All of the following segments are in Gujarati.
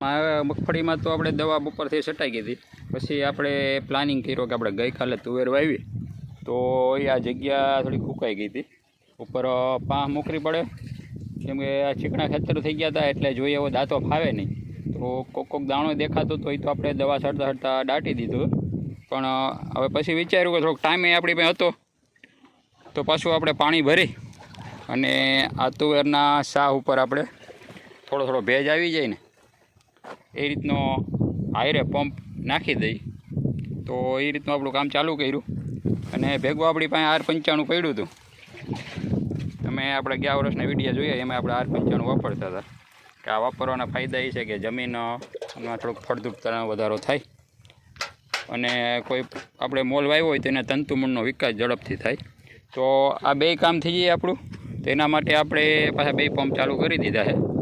મગફળીમાં તો આપણે દવા બપોરથી છટાઈ ગઈ હતી. પછી આપણે પ્લાનિંગ કર્યો કે આપણે ગઈકાલે તુવેર વાવી તો એ આ જગ્યા થોડી ફૂંકાઈ ગઈ હતી. ઉપર પાંહ મોકરી પડે. કેમ કે આ ચીકણા ખેતર થઈ ગયા હતા એટલે જોઈએ એવો દાંતો ફાવે નહીં. તો કોક કોક દાણો દેખાતો તો એ તો આપણે દવા છડતા છડતા દાટી દીધું. પણ હવે પછી વિચાર્યું કે થોડોક ટાઈમે આપણી પાસે હતો. તો પાછું આપણે પાણી ભરી અને આ તુવેરના શાહ ઉપર આપણે થોડો થોડો ભેજ આવી જાય ને. એ રીતનો હાયરે પંપ નાખી દઈ. તો એ રીતનું આપણું કામ ચાલુ કર્યું. અને ભેગું આપણી પાસે આર પંચાણું પડ્યું હતું. અમે આપણે ગયા વર્ષના વીડિયો જોઈએ એમાં આપણે આર પંચાણું વાપરતા હતા. કે આ વાપરવાના ફાયદા એ છે કે જમીનમાં થોડુંક ફળદ્રુપતાનો વધારો થાય. અને કોઈ આપણે મોલ વાવ્યો હોય તો એને તંતુમૂળનો વિકાસ ઝડપથી થાય. તો આ બે કામ થઈ જાય આપણું. તો એના માટે આપણે પાછા બે પંપ ચાલુ કરી દીધા છે.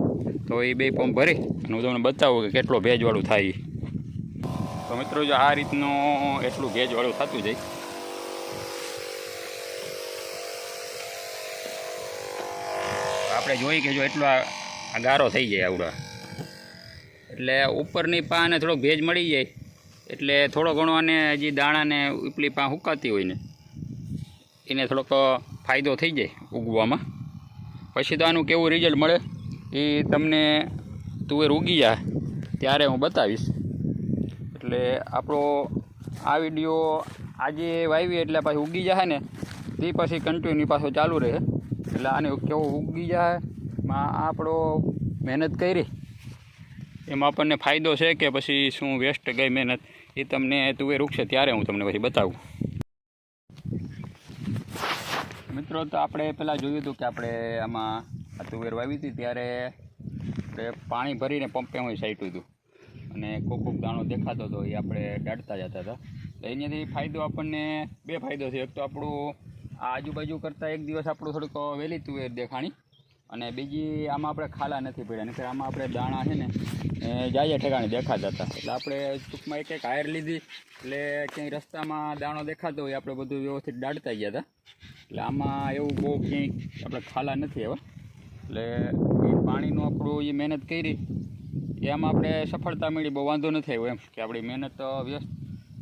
તો એ બે પંપ ભરી અને હું તમને બતાવું કે કેટલો ભેજવાળું થાય તો મિત્રો જો આ રીતનું એટલું ભેજવાળું થતું જાય. આપણે જોઈ કે જો એટલો આ ગારો થઈ જાય આવડા. એટલે ઉપરની પાને થોડોક ભેજ મળી જાય. એટલે થોડો ઘણો અને હજી દાણાને ઉપલી પા હુકાતી હોય ને, એને થોડોક ફાયદો થઈ જાય ઉગવામાં. પછી તો આનું કેવું રિઝલ્ટ મળે? એ તમને તુવેર ઉગી જાય ત્યારે હું બતાવીશ. એટલે આપણો આ વીડિયો આજે વાવી એટલે પાછી ઉગી જાય ને, તે પછી કન્ટિન્યુ પાછો ચાલુ રહે. એટલે આને કેવો ઉગી જાય માં આપણો મહેનત કરી. એમાં આપણને ફાયદો છે કે પછી શું વેસ્ટ ગઈ મહેનત, એ તમને તુવેર ઉગશે ત્યારે હું તમને પછી બતાવું. મિત્રો, તો આપણે પહેલાં જોયું હતું કે આપણે આમાં આ તુવેર વાવી હતી ત્યારે આપણે પાણી ભરીને પંપે હું સાઈટું હતું. અને કોક કોક દાણો દેખાતો હતો, એ આપણે દાટતા જતા હતા. તો એનાથી ફાયદો આપણને બે ફાયદો થયો. એક તો આપણું આજુબાજુ કરતાં એક દિવસ આપણું થોડુંક વહેલી તુવેર દેખાણી અને બીજી આમાં આપણે ખાલા નથી પડ્યા. નહીં આમાં આપણે દાણા છે ને, એ જાજા ઠેકાણે દેખાતા હતા. એટલે આપણે ટૂંકમાં એક એક હાયર લીધી. એટલે ક્યાંય રસ્તામાં દાણો દેખાતો હોય, આપણે બધું વ્યવસ્થિત દાડતા ગયા હતા. એટલે આમાં એવું બહુ ક્યાંય આપણે ખાલા નથી હવે એટલે એ પાણીનું આપણું એ મહેનત કરી, એમ આપણે સફળતા મળી, બહુ વાંધો નથી આવ્યો એમ, કે આપણી મહેનત વ્યસ્ત,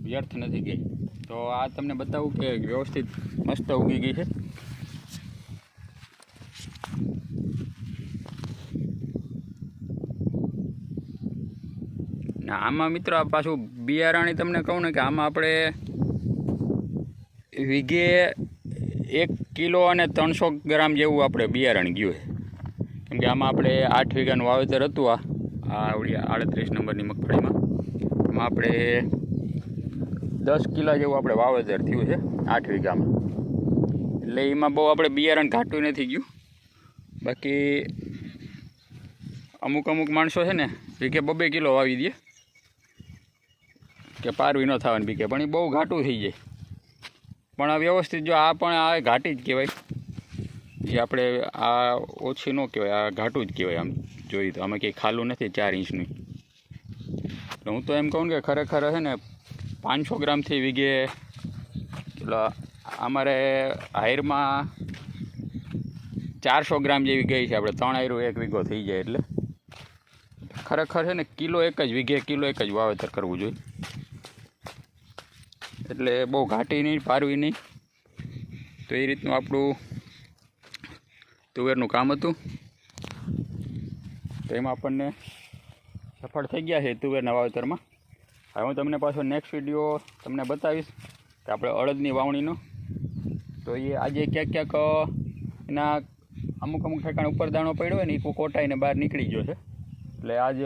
વ્યર્થ નથી ગઈ. તો આ તમને બતાવું કે વ્યવસ્થિત મસ્ત ઉગી ગઈ છે. ને આમાં મિત્રો આ પાછું બિયારણી તમને કહું ને કે આમાં આપણે વીઘે એક કિલો અને ત્રણસો ગ્રામ જેવું આપણે બિયારણ ગયું છે. કેમ કે આમાં આપણે આઠ વીઘાનું વાવેતર હતું આ આવડી આડત્રીસ નંબરની મગફળીમાં. એમાં આપણે દસ કિલા જેવું આપણે વાવેતર થયું છે, આઠ વીઘામાં. એટલે એમાં બહુ આપણે બિયારણ ઘાટું નથી ગયું. બાકી અમુક અમુક માણસો છે ને વીઘે બબે કિલો વાવી દે. કે પારવી ન થવાની બીકે પણ એ બહુ ઘાટું થઈ જાય. પણ આ વ્યવસ્થિત જો આ પણ આ ઘાટી જ કહેવાય. એ આપણે આ ઓછી ન કહેવાય, આ ઘાટું જ કહેવાય આમ જોઈએ તો. આમાં કંઈ ખાલું નથી, ચાર ઇંચનું. એટલે હું તો એમ કહું કે ખરેખર છે ને પાંચસો ગ્રામથી વીઘે એટલે અમારે હાયરમાં ચારસો ગ્રામ જેવી ગઈ છે. આપણે ત્રણ આયરું એક વીઘો થઈ જાય એટલે. ખરેખર છે ને કિલો એક જ વીઘે, કિલો એક જ વાવેતર કરવું જોઈએ. એટલે બહુ ઘાટી નહીં, પારવી નહીં. તો એ રીતનું આપણું તુવેરનું કામ હતું. તો એમાં આપણને સફળ થઈ ગયા છે તુવેરના વાવેતરમાં. હવે હું તમને પાછો નેક્સ્ટ વીડિયો તમને બતાવીશ કે આપણે અડદની વાવણીનો. તો એ આજે ક્યાંક ક્યાંક એના અમુક અમુક ઠેકાણે ઉપર દાણો પડ્યો હોય ને, એ કોટાઈને બહાર નીકળી ગયો છે. એટલે આજ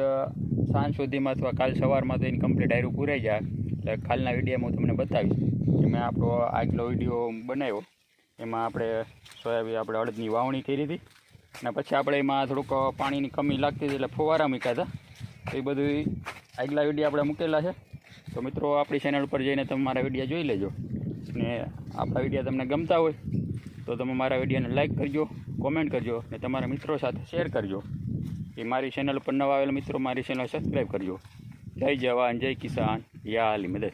સાંજ સુધીમાં અથવા કાલ સવારમાં તો એની કમ્પ્લીટ આયરું પૂરાઈ જાય. એટલે કાલના વિડીયોમાં હું તમને બતાવીશ કે મેં આપણો આગલો વીડિયો બનાવ્યો. એમાં આપણે સોયાબીન આપણે અડદની વાવણી કરી હતી. અને પછી આપણે એમાં થોડુંક પાણીની કમી લાગતી હતી એટલે ફુવારા મૂક્યા હતા. એ બધું આગલા વીડિયો આપણે મૂકેલા છે. તો મિત્રો, આપણી ચેનલ ઉપર જઈને તમે મારા વીડિયો જોઈ લેજો. ને આપણા વીડિયો તમને ગમતા હોય, તો તમે મારા વિડીયોને લાઇક કરજો કોમેન્ટ કરજો, ને તમારા મિત્રો સાથે શેર કરજો. એ મારી ચેનલ ઉપર નવા આવેલા મિત્રો, મારી ચેનલ સબસ્ક્રાઈબ કરજો. જય જવાન, જય કિસાન. યા આલી મદદ.